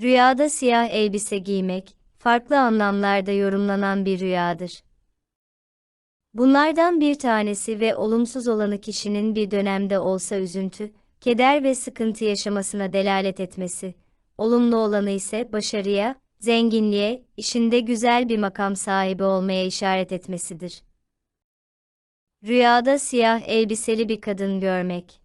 Rüyada siyah elbise giymek, farklı anlamlarda yorumlanan bir rüyadır. Bunlardan bir tanesi ve olumsuz olanı kişinin bir dönemde olsa üzüntü, keder ve sıkıntı yaşamasına delalet etmesi, olumlu olanı ise başarıya, zenginliğe, işinde güzel bir makam sahibi olmaya işaret etmesidir. Rüyada siyah elbiseli bir kadın görmek.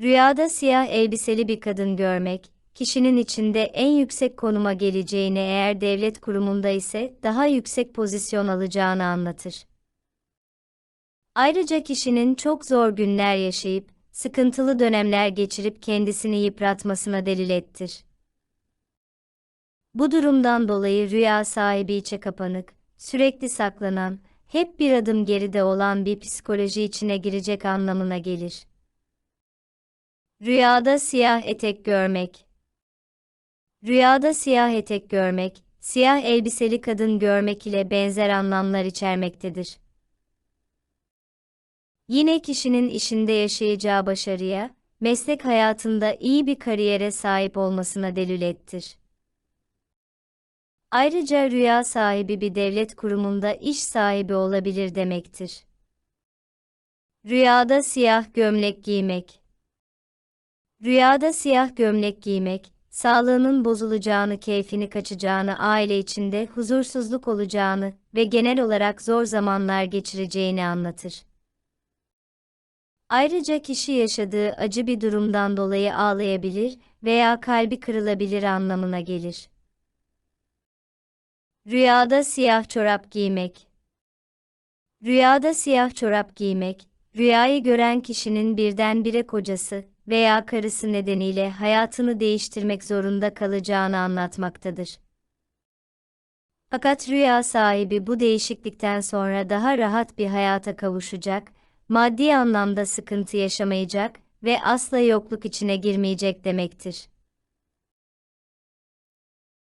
Rüyada siyah elbiseli bir kadın görmek, kişinin içinde en yüksek konuma geleceğini eğer devlet kurumunda ise daha yüksek pozisyon alacağını anlatır. Ayrıca kişinin çok zor günler yaşayıp, sıkıntılı dönemler geçirip kendisini yıpratmasına delil ettir. Bu durumdan dolayı rüya sahibi içe kapanık, sürekli saklanan, hep bir adım geride olan bir psikoloji içine girecek anlamına gelir. Rüyada siyah etek görmek Rüyada siyah etek görmek, siyah elbiseli kadın görmek ile benzer anlamlar içermektedir. Yine kişinin işinde yaşayacağı başarıya, meslek hayatında iyi bir kariyere sahip olmasına delil ettir. Ayrıca rüya sahibi bir devlet kurumunda iş sahibi olabilir demektir. Rüyada siyah gömlek giymek Rüyada siyah gömlek giymek, sağlığının bozulacağını, keyfini kaçacağını, aile içinde huzursuzluk olacağını ve genel olarak zor zamanlar geçireceğini anlatır. Ayrıca kişi yaşadığı acı bir durumdan dolayı ağlayabilir veya kalbi kırılabilir anlamına gelir. Rüyada siyah çorap giymek Rüyada siyah çorap giymek, rüyayı gören kişinin birdenbire kocası veya karısı nedeniyle hayatını değiştirmek zorunda kalacağını anlatmaktadır. Fakat rüya sahibi bu değişiklikten sonra daha rahat bir hayata kavuşacak, maddi anlamda sıkıntı yaşamayacak ve asla yokluk içine girmeyecek demektir.